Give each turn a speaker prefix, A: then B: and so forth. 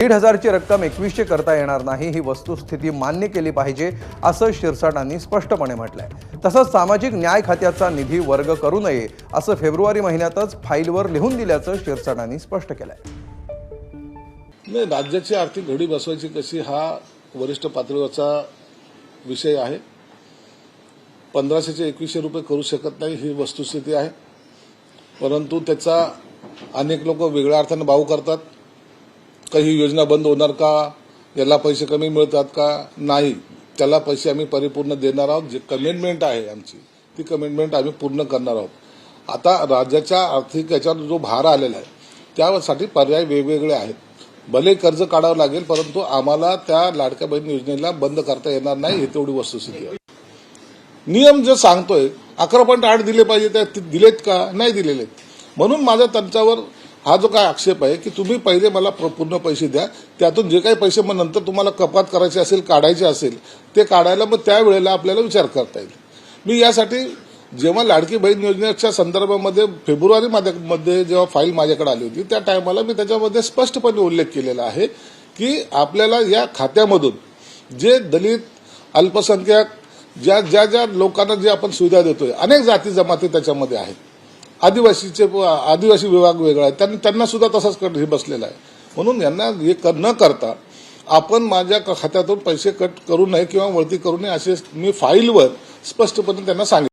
A: दीड हजारची रक्कम एकवीसशे करता येणार नाही ही वस्तुस्थिती मान्य केली पाहिजे असं शिरसाटांनी स्पष्टपणे म्हटलंय. तसंच सामाजिक न्याय खात्याचा निधी वर्ग करू नये असं फेब्रुवारी महिन्यातच फाईलवर लिहून दिल्याचं शिरसाटांनी स्पष्ट केलंय.
B: नाही राज्याची आर्थिक घडी बसवायची कशी हा वरिष्ठ पातळीवरचा विषय आहे. पंधराशेचे एकवीसशे रुपये करू शकत नाही ही वस्तुस्थिती आहे. परंतु त्याचा अनेक लोक वेगळ्या अर्थानं भाऊ करतात. काही योजना बंद होणार का? याला पैसे कमी मिळतात का? नाही. त्याला पैसे आम्ही परिपूर्ण देणार आहोत. जे कमिटमेंट आहे आमची ती कमिटमेंट आम्ही पूर्ण करणार आहोत. आता राज्याच्या आर्थिक याच्यावर जो भार आलेला आहे त्यासाठी पर्याय वेगवेगळे आहेत. भले कर्ज काढावं लागेल परंतु आम्हाला त्या लाडक्या बहीण योजनेला बंद करता येणार नाही हे तेवढी वस्तुस्थिती आहे. नियम जे सांगतोय अकरा पॉईंट आठ दिले पाहिजे त्या ते दिलेत का? नाही दिलेले. म्हणून माझा त्यांच्यावर हा जो काय आक्षेप आहे की तुम्ही पहिले मला पूर्ण पैसे द्या त्यातून जे काही पैसे मग नंतर तुम्हाला कपात करायचे असेल काढायचे असेल ते काढायला मग त्यावेळेला आपल्याला विचार करता येईल. मी यासाठी जेव्हा लाडकी बहीण योजनेच्या संदर्भामध्ये फेब्रुवारी मध्ये जेव्हा फाईल माझ्याकडे आली होती त्या टायमाला मी त्याच्यामध्ये स्पष्टपणे उल्लेख केलेला आहे की आपल्याला या खात्यामधून जे दलित अल्पसंख्याक ज्या ज्या ज्या लोकांना जे आपण सुविधा देतोय अनेक जाती जमाती त्याच्यामध्ये आहेत. आदिवासीचे आदिवासी विभाग वेगळा आहे. त्यांना त्यांना सुद्धा तसाच कट हे बसलेला आहे. म्हणून यांना हे कर- न करता आपण माझ्या क- खात्यातून पैसे कट करू नये किंवा वळती करू नये असे मी फाईलवर स्पष्टपणे त्यांना सांगितलं.